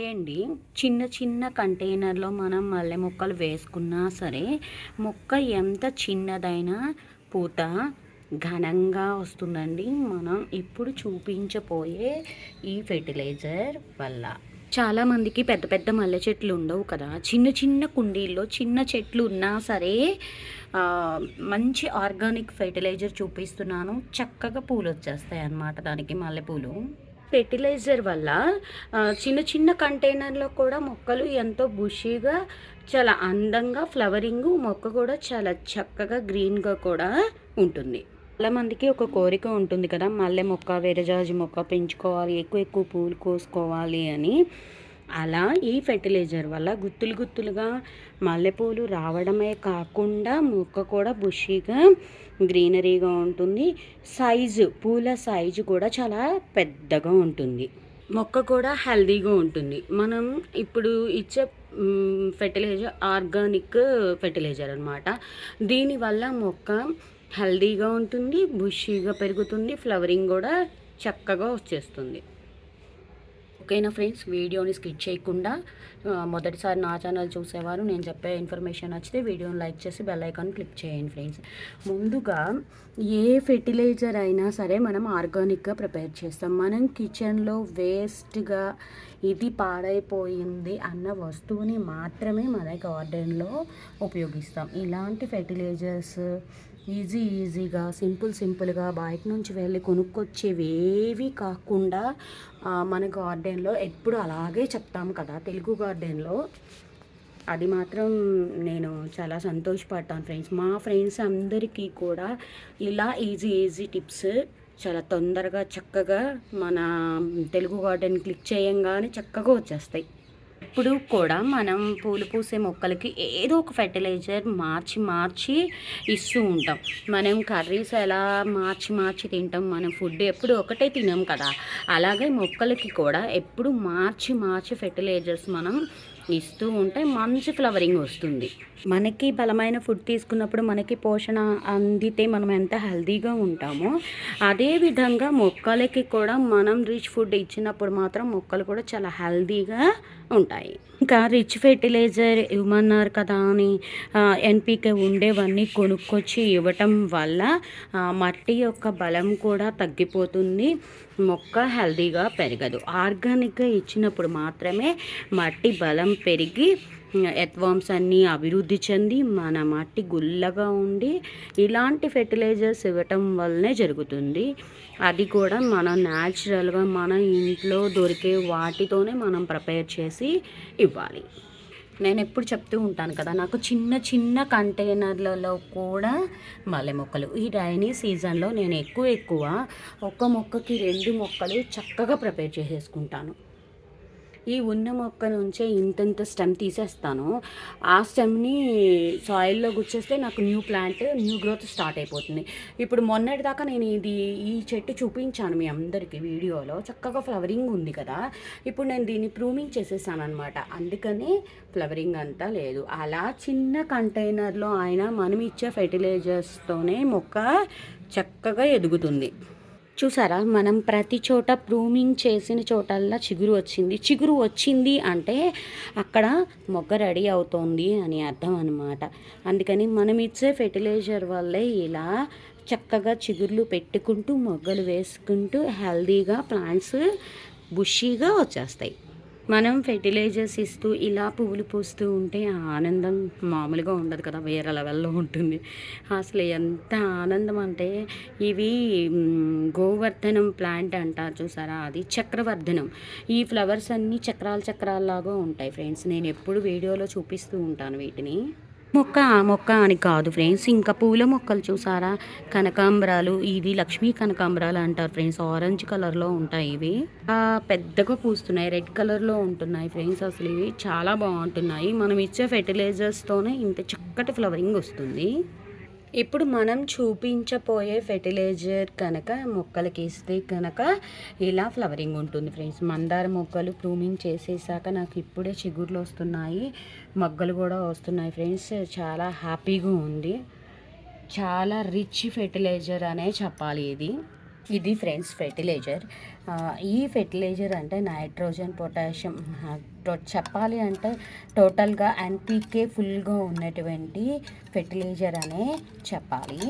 Hi అండి చిన్న చిన్న కంటైనర్లో మనం మల్లె మొక్కలు వేసుకున్నా సరే మొక్క ఎంత చిన్నదైనా పూత ఘనంగా వస్తుందండి. మనం ఇప్పుడు చూపించబోయే ఈ ఫెర్టిలైజర్ వల్ల. చాలామందికి పెద్ద పెద్ద మల్లె చెట్లు ఉండవు కదా. చిన్న చిన్న కుండీల్లో చిన్న చెట్లు ఉన్నా సరే మంచి ఆర్గానిక్ ఫెర్టిలైజర్ చూపిస్తున్నాను. చక్కగా పూలు వచ్చేస్తాయి అన్నమాట దానికి మల్లెపూలు. ఫెర్టిలైజర్ వల్ల చిన్న చిన్న కంటైనర్లో కూడా మొక్కలు ఎంతో బుషీగా చాలా అందంగా ఫ్లవరింగ్ మొక్క కూడా చాలా చక్కగా గ్రీన్గా కూడా ఉంటుంది. చాలా మందికి ఒక కోరిక ఉంటుంది కదా మల్లె మొక్క విరజాజి మొక్క పెంచుకోవాలి ఎక్కువ ఎక్కువ పూలు కోసుకోవాలి అని. అలా ఈ ఫెర్టిలైజర్ వల్ల గుత్తులు గుత్తులుగా మల్లెపూలు రావడమే కాకుండా మొక్క కూడా బుషీగా గ్రీనరీగా ఉంటుంది. సైజు పూల సైజు కూడా చాలా పెద్దగా ఉంటుంది. మొక్క కూడా హెల్దీగా ఉంటుంది. మనం ఇప్పుడు ఇచ్చే ఫెర్టిలైజర్ ఆర్గానిక్ ఫెర్టిలైజర్ అనమాట దీనివల్ల మొక్క హెల్దీగా ఉంటుంది బుషీగా పెరుగుతుంది ఫ్లవరింగ్ కూడా చక్కగా వచ్చేస్తుంది. ఓకేనా ఫ్రెండ్స్? వీడియోని స్కిప్ చేయకుండా మొదటిసారి నా ఛానల్ చూసేవారు నేను చెప్పే ఇన్ఫర్మేషన్ నచ్చితే వీడియోని లైక్ చేసి బెల్ ఐకాన్ క్లిక్ చేయండి ఫ్రెండ్స్. ముందుగా ఏ ఫెర్టిలైజర్ అయినా సరే మనం ఆర్గానిక్గా ప్రిపేర్ చేస్తాం. మనం కిచెన్లో వేస్ట్గా ఇది పాడైపోయింది అన్న వస్తువుని మాత్రమే మన గార్డెన్లో ఉపయోగిస్తాం. ఇలాంటి ఫెర్టిలైజర్స్ ఈజీ ఈజీగా సింపుల్ సింపుల్గా బయట నుంచి వెళ్ళి కొనుక్కొచ్చేవేవి కాకుండా మన గార్డెన్లో ఎప్పుడు అలాగే చెప్తాం కదా తెలుగు గార్డెన్లో. అది మాత్రం నేను చాలా సంతోషపడతాను ఫ్రెండ్స్. మా ఫ్రెండ్స్ అందరికీ కూడా ఇలా ఈజీ ఈజీ టిప్స్ చాలా తొందరగా చక్కగా మన తెలుగు గార్డెన్ క్లిక్ చేయంగానే చక్కగా వచ్చేస్తాయి. ఎప్పుడు కూడా మనం పూలు పూసే మొక్కలకి ఏదో ఒక ఫెర్టిలైజర్ మార్చి మార్చి ఇస్తూ ఉంటాం. మనం కర్రీస్ ఎలా మార్చి మార్చి తింటాం మనం ఫుడ్ ఎప్పుడు ఒకటే తినాం కదా. అలాగే మొక్కలకి కూడా ఎప్పుడు మార్చి మార్చి ఫెర్టిలైజర్స్ మనం ఇస్తూ ఉంటే మంచి ఫ్లవరింగ్ వస్తుంది. మనకి బలమైన ఫుడ్ తీసుకున్నప్పుడు మనకి పోషణ అందితే మనం ఎంత హెల్తీగా ఉంటామో అదే విధంగా మొక్కలకి కూడా మనం రిచ్ ఫుడ్ ఇచ్చినప్పుడు మాత్రం మొక్కలు కూడా చాలా హెల్తీగా ఉంటాయి. ఇంకా రిచ్ ఫెర్టిలైజర్ ఇవ్వమన్నారు కదా అని ఎన్పికే ఉండేవన్నీ కొనుక్కొచ్చి ఇవ్వటం వల్ల మట్టి యొక్క బలం కూడా తగ్గిపోతుంది మొక్క హెల్తీగా పెరగదు. ఆర్గానిక్గా ఇచ్చినప్పుడు మాత్రమే మట్టి బలం పెరిగి ఎత్వామ్స్ అన్నీ అభివృద్ధి చెంది మన మట్టి గుల్లగా ఉండి ఇలాంటి ఫెర్టిలైజర్స్ ఇవ్వటం వల్లనే జరుగుతుంది. అది కూడా మనం న్యాచురల్గా మన ఇంట్లో దొరికే వాటితోనే మనం ప్రిపేర్ చేసి ఇవ్వాలి. నేను ఎప్పుడు చెప్తూ ఉంటాను కదా నాకు చిన్న చిన్న కంటైనర్లలో కూడా మల్లె మొక్కలు. ఈ రైనీ సీజన్లో నేను ఎక్కువ ఎక్కువ ఒక మొక్కకి రెండు మొక్కలు చక్కగా ప్రిపేర్ చేసేసుకుంటాను. ఈ ఉన్న మొక్క నుంచే ఇంతంత స్టెమ్ తీసేస్తాను. ఆ స్టెమ్ని సాయిల్లో గుచ్చేస్తే నాకు new plant new growth start అయిపోతుంది. ఇప్పుడు మొన్నటి దాకా నేను ఇది ఈ చెట్టు చూపించాను మీ అందరికీ వీడియోలో. చక్కగా ఫ్లవరింగ్ ఉంది కదా. ఇప్పుడు నేను దీన్ని ప్రూమింగ్ చేసేసాను అనమాట అందుకనే ఫ్లవరింగ్ అంతా లేదు. అలా చిన్న కంటైనర్లో అయినా మనం ఇచ్చే ఫెర్టిలైజర్స్తోనే మొక్క చక్కగా ఎదుగుతుంది. చూసారా? మనం ప్రతి చోట ప్రూమింగ్ చేసిన చోటల్లా చిగురు వచ్చింది. చిగురు వచ్చింది అంటే అక్కడ మొగ్గ రెడీ అవుతోంది అని అర్థం అనమాట అందుకని మనం ఇచ్చే ఫెర్టిలైజర్ వల్లే ఇలా చక్కగా చిగుర్లు పెట్టుకుంటూ మొగ్గలు వేసుకుంటూ హెల్దీగా ప్లాంట్స్ బుషీగా వచ్చేస్తాయి. మనం ఫెర్టిలైజర్స్ ఇస్తూ ఇలా పువ్వులు పూస్తూ ఉంటే ఆ ఆనందం మామూలుగా ఉండదు కదా వేరే లెవెల్లో ఉంటుంది. అసలు ఎంత ఆనందం అంటే ఇవి గోవర్ధనం ప్లాంట్ అంటారు చూసారా? అది చక్రవర్ధనం. ఈ ఫ్లవర్స్ అన్నీ చక్రాలు చక్రాల్లాగా ఉంటాయి ఫ్రెండ్స్ నేను ఎప్పుడు వీడియోలో చూపిస్తూ ఉంటాను వీటిని. మొక్క ఆ మొక్క అని కాదు ఫ్రెండ్స్. ఇంకా పూల మొక్కలు చూసారా? కనకాంబరాలు ఇది లక్ష్మీ కనకాంబరాలు అంటారు ఫ్రెండ్స్. ఆరెంజ్ కలర్లో ఉంటాయి ఇవి. ఆ, పెద్దగా పూస్తున్నాయి. రెడ్ కలర్లో ఉంటున్నాయి ఫ్రెండ్స్ అసలు ఇవి. చాలా బాగుంటున్నాయి. మనం ఇచ్చే ఫెర్టిలైజర్స్తోనే ఇంత చక్కటి ఫ్లవరింగ్ వస్తుంది. ఇప్పుడు మనం చూపించబోయే ఫెర్టిలైజర్ కనుక మొక్కలకి ఇస్తే కనుక ఇలా ఫ్లవరింగ్ ఉంటుంది ఫ్రెండ్స్. మందార మొక్కలు ప్రూమింగ్ చేసేసాక నాకు ఇప్పుడే చిగుర్లు వస్తున్నాయి మొగ్గలు కూడా వస్తున్నాయి ఫ్రెండ్స్. చాలా హ్యాపీగా ఉంది. చాలా రిచ్ ఫెర్టిలైజర్ అనే చెప్పాలి ఇది. ఇది ఫ్రెండ్స్ ఫెర్టిలైజర్. ఈ ఫెర్టిలైజర్ అంటే నైట్రోజన్ పొటాషియం చెప్పాలి అంటే టోటల్గా ఎన్పీకే ఫుల్గా ఉన్నటువంటి ఫెర్టిలైజర్ అనే చెప్పాలి.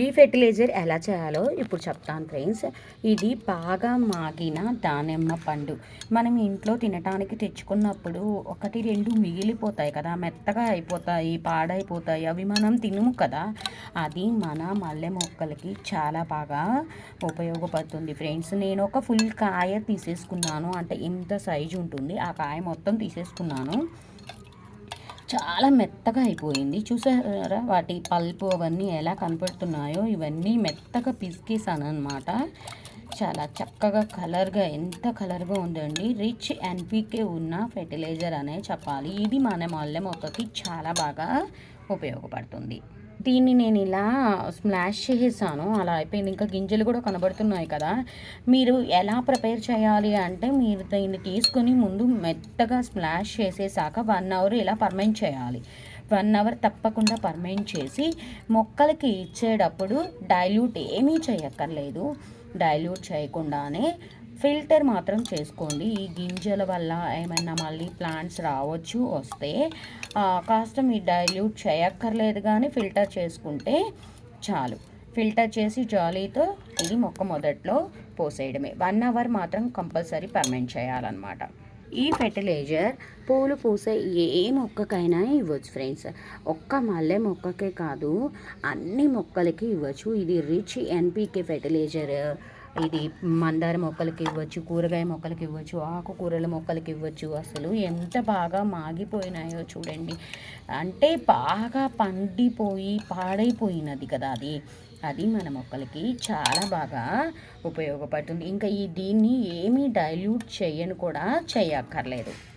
ఈ ఫెర్టిలైజర్ ఎలా చేయాలో ఇప్పుడు చెప్తాను ఫ్రెండ్స్. ఇది బాగా మాగిన దానిమ్మ పండు. మనం ఇంట్లో తినటానికి తెచ్చుకున్నప్పుడు ఒకటి రెండు మిగిలిపోతాయి కదా మెత్తగా అయిపోతాయి పాడైపోతాయి అవి మనం తినము కదా. అది మన మల్లె మొక్కలకి చాలా బాగా ఉపయోగపడుతుంది ఫ్రెండ్స్. నేను ఒక ఫుల్ కాయ తీసేసుకున్నాను. అంటే ఇంత సైజు ఉంటుంది. ఆ కాయ మొత్తం తీసేసుకున్నాను. చాలా మెత్తగా అయిపోయింది. చూసారా? వాటి పల్పు అవన్నీ ఎలా కనపడుతున్నాయో ఇవన్నీ మెత్తగా పిసికేసాను అనమాట చాలా చక్కగా కలర్గా ఎంత కలర్గా ఉందండి. రిచ్ ఎన్పికే ఉన్న ఫెర్టిలైజర్ అనే చెప్పాలి. ఇది మన మల్లె మొక్కకి చాలా బాగా ఉపయోగపడుతుంది. దీన్ని నేను ఇలా స్మాష్ చేసేసాను. అలా అయిపోయింది. ఇంకా గింజలు కూడా కనబడుతున్నాయి కదా. మీరు ఎలా ప్రిపేర్ చేయాలి అంటే మీరు దీన్ని తీసుకుని ముందు మెత్తగా స్మాష్ చేసేసాక వన్ అవర్ ఇలా పర్మెంట్ చేయాలి. వన్ అవర్ తప్పకుండా పర్మెంట్ చేసి మొక్కలకి ఇచ్చేటప్పుడు డైల్యూట్ ఏమీ చేయక్కర్లేదు. డైల్యూట్ చేయకుండానే ఫిల్టర్ మాత్రం చేసుకోండి. ఈ గింజల వల్ల ఏమైనా మళ్ళీ ప్లాంట్స్ రావచ్చు వస్తే కాస్త మీరు డైల్యూట్ చేయక్కర్లేదు కానీ ఫిల్టర్ చేసుకుంటే చాలు. ఫిల్టర్ చేసి జాలీతో ఇది మొక్క మొదట్లో పోసేయడమే. వన్ అవర్ మాత్రం కంపల్సరీ పర్మెంట్ చేయాలన్నమాట. ఈ ఫెర్టిలైజర్ పూలు పూసే ఏ మొక్కకైనా ఇవ్వచ్చు ఫ్రెండ్స్. ఒక్క మల్లె మొక్కకే కాదు అన్ని మొక్కలకి ఇవ్వచ్చు. ఇది రిచ్ ఎన్పీకే ఫెర్టిలైజర్. ఇది మందార మొక్కలకి ఇవ్వచ్చు కూరగాయ మొక్కలకి ఇవ్వచ్చు ఆకుకూరల మొక్కలకి ఇవ్వచ్చు. అసలు ఎంత బాగా మాగిపోయినాయో చూడండి. అంటే బాగా పండిపోయి పాడైపోయినది కదా అది. అది మన మొక్కలకి చాలా బాగా ఉపయోగపడుతుంది. ఇంకా ఈ దీన్ని ఏమీ డైల్యూట్ చేయను కూడా చేయక్కర్లేదు.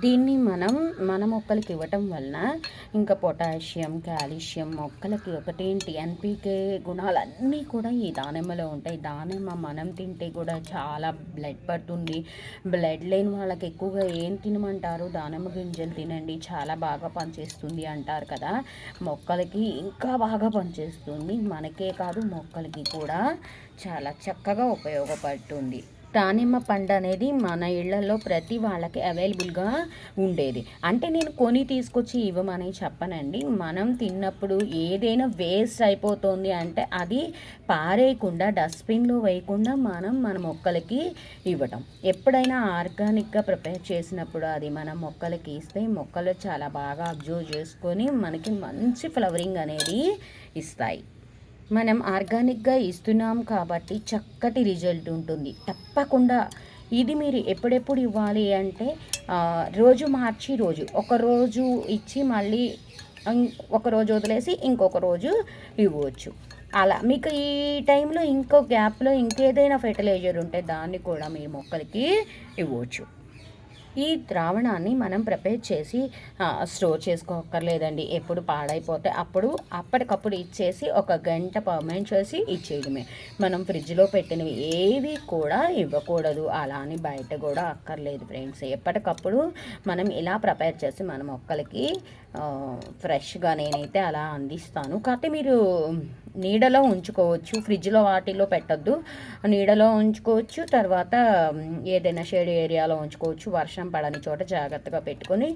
దీన్ని మనం మన మొక్కలకి ఇవ్వటం వలన ఇంకా పొటాషియం కాల్షియం మొక్కలకి ఒకటేంటి? ఎన్పికే గుణాలన్నీ కూడా ఈ దానిమ్మలో ఉంటాయి. దానిమ్మ మనం తింటే కూడా చాలా బ్లడ్ పడుతుంది. బ్లడ్ లేని వాళ్ళకి ఎక్కువగా ఏం తినమంటారు? దానిమ్మ గింజలు తినండి చాలా బాగా పనిచేస్తుంది అంటారు కదా. మొక్కలకి ఇంకా బాగా పనిచేస్తుంది. మనకే కాదు మొక్కలకి కూడా చాలా చక్కగా ఉపయోగపడుతుంది. దానిమ్మ పండు అనేది మన ఇళ్ళలో ప్రతి వాళ్ళకి అవైలబుల్గా ఉండేది. అంటే నేను కొని తీసుకొచ్చి ఇవ్వమని చెప్పనండి. మనం తిన్నప్పుడు ఏదైనా వేస్ట్ అయిపోతుంది అంటే అది పారేయకుండా డస్ట్బిన్లో వేయకుండా మనం మన మొక్కలకి ఇవ్వటం. ఎప్పుడైనా ఆర్గానిక్గా ప్రిపేర్ చేసినప్పుడు అది మన మొక్కలకి ఇస్తే మొక్కలు చాలా బాగా అబ్జర్వ్ చేసుకొని మనకి మంచి ఫ్లవరింగ్ అనేది ఇస్తాయి. మనం ఆర్గానిక్గా ఇస్తున్నాం కాబట్టి చక్కటి రిజల్ట్ ఉంటుంది. తప్పకుండా ఇది మీరు ఎప్పుడెప్పుడు ఇవ్వాలి అంటే రోజు మార్చి రోజు. ఒక రోజు ఇచ్చి మళ్ళీ ఒక రోజు వదిలేసి ఇంకొక రోజు ఇవ్వచ్చు. అలా. మీకు ఈ టైంలో ఇంకో గ్యాప్లో ఇంకేదైనా ఫెర్టిలైజర్ ఉంటే దాన్ని కూడా మీ మొక్కలకి ఇవ్వచ్చు. ఈ ద్రావణాన్ని మనం ప్రిపేర్ చేసి స్టోర్ చేసుకోకర్లేదండి ఎప్పుడు పాడైపోతే అప్పుడు అప్పటికప్పుడు ఇచ్చేసి ఒక గంట పర్మనెంట్ చేసి ఇచ్చేయడమే. మనం ఫ్రిడ్జ్లో పెట్టినవి ఏవి కూడా ఇవ్వకూడదు. అలా అని బయట కూడా అక్కర్లేదు ఫ్రెండ్స్. ఎప్పటికప్పుడు మనం ఇలా ప్రిపేర్ చేసి మన మొక్కలకి ఫ్రెష్గా నేనైతే అలా అందిస్తాను. కాకపోతే మీరు నీడలో ఉంచుకోవచ్చు ఫ్రిడ్జ్లో వాటిలో పెట్టద్దు. నీడలో ఉంచుకోవచ్చు తర్వాత ఏదైనా షేడ్ ఏరియాలో ఉంచుకోవచ్చు వర్షం పడని చోట జాగ్రత్తగా పెట్టుకొని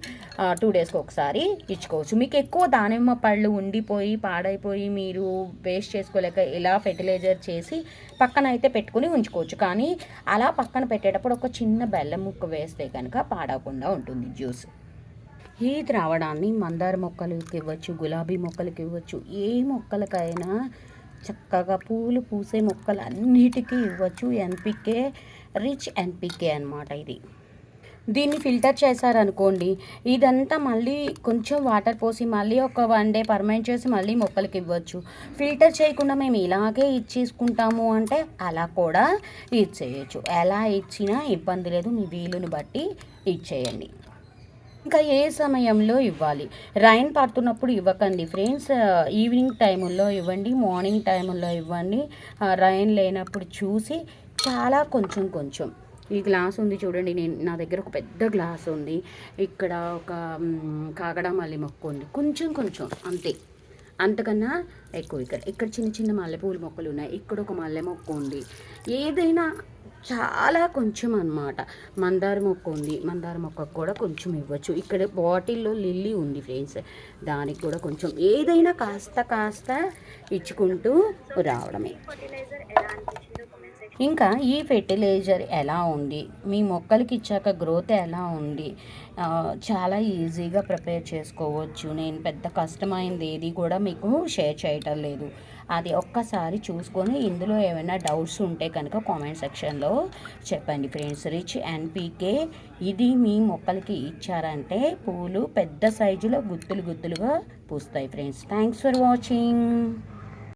టూ డేస్కి ఒకసారి ఇచ్చుకోవచ్చు. మీకు ఎక్కువ దానిమ్మ పళ్ళు ఉండిపోయి పాడైపోయి మీరు వేస్ట్ చేసుకోలేక ఇలా ఫెర్టిలైజర్ చేసి పక్కన అయితే పెట్టుకుని ఉంచుకోవచ్చు. కానీ అలా పక్కన పెట్టేటప్పుడు ఒక చిన్న బెల్లం ముక్క వేస్తే కనుక పాడకుండా ఉంటుంది జ్యూస్. ఈ ద్రావణాన్ని మందార మొక్కలకి ఇవ్వచ్చు గులాబీ మొక్కలకి ఇవ్వచ్చు ఏ మొక్కలకైనా చక్కగా పూలు పూసే మొక్కలు అన్నిటికీ ఇవ్వచ్చు. ఎన్పికే రిచ్ ఎన్పికే అన్నమాట ఇది. దీన్ని ఫిల్టర్ చేశారనుకోండి ఇదంతా మళ్ళీ కొంచెం వాటర్ పోసి మళ్ళీ ఒక వన్ డే పర్మనెంట్ చేసి మళ్ళీ మొక్కలకి ఇవ్వచ్చు. ఫిల్టర్ చేయకుండా మేము ఇలాగే ఇచ్చేసుకుంటాము అంటే అలా కూడా ఇచ్చేయచ్చు ఎలా ఇచ్చినా ఇబ్బంది లేదు మీ వీలుని బట్టి ఇచ్చేయండి ఇంకా ఏ సమయంలో ఇవ్వాలి? రైన్ పడుతున్నప్పుడు ఇవ్వకండి. ఫ్రెండ్స్ ఈవినింగ్ టైముల్లో ఇవ్వండి మార్నింగ్ టైముల్లో ఇవ్వండి. రైన్ లేనప్పుడు చూసి చాలా కొంచెం కొంచెం. ఈ గ్లాస్ ఉంది చూడండి నేను నా దగ్గర ఒక పెద్ద గ్లాస్ ఉంది. ఇక్కడ ఒక కాగడ మల్లి మొక్క ఉంది. కొంచెం కొంచెం అంతే. అంతకన్నా ఎక్కువ ఇక్కడ. ఇక్కడ చిన్న చిన్న మల్లెపూల మొక్కలు ఉన్నాయి. ఇక్కడ ఒక మల్లె మొక్క ఉంది. ఏదైనా చాలా కొంచెం అన్నమాట. మందార మొక్క ఉంది. మందార మొక్కకు కూడా కొంచెం ఇవ్వచ్చు. ఇక్కడ బాటిల్లో లిల్లీ ఉంది ఫ్రెండ్స్. దానికి కూడా కొంచెం ఏదైనా కాస్త కాస్త ఇచ్చుకుంటూ రావడమే. ఇంకా ఈ ఫెర్టిలైజర్ ఎలా ఉంది? మీ మొక్కలకి ఇచ్చాక గ్రోత్ ఎలా ఉంది? చాలా ఈజీగా ప్రిపేర్ చేసుకోవచ్చు. నేను పెద్ద కష్టమైంది ఏది కూడా మీకు షేర్ చేయటం లేదు. అది ఒక్కసారి చూసుకొని ఇందులో ఏమైనా డౌట్స్ ఉంటే కనుక కామెంట్ సెక్షన్లో చెప్పండి ఫ్రెండ్స్. రిచ్ ఎన్పీకే ఇది మీ మొక్కలకి ఇచ్చారంటే పూలు పెద్ద సైజులో గుత్తులు గుత్తులుగా పూస్తాయి ఫ్రెండ్స్. Thanks for watching.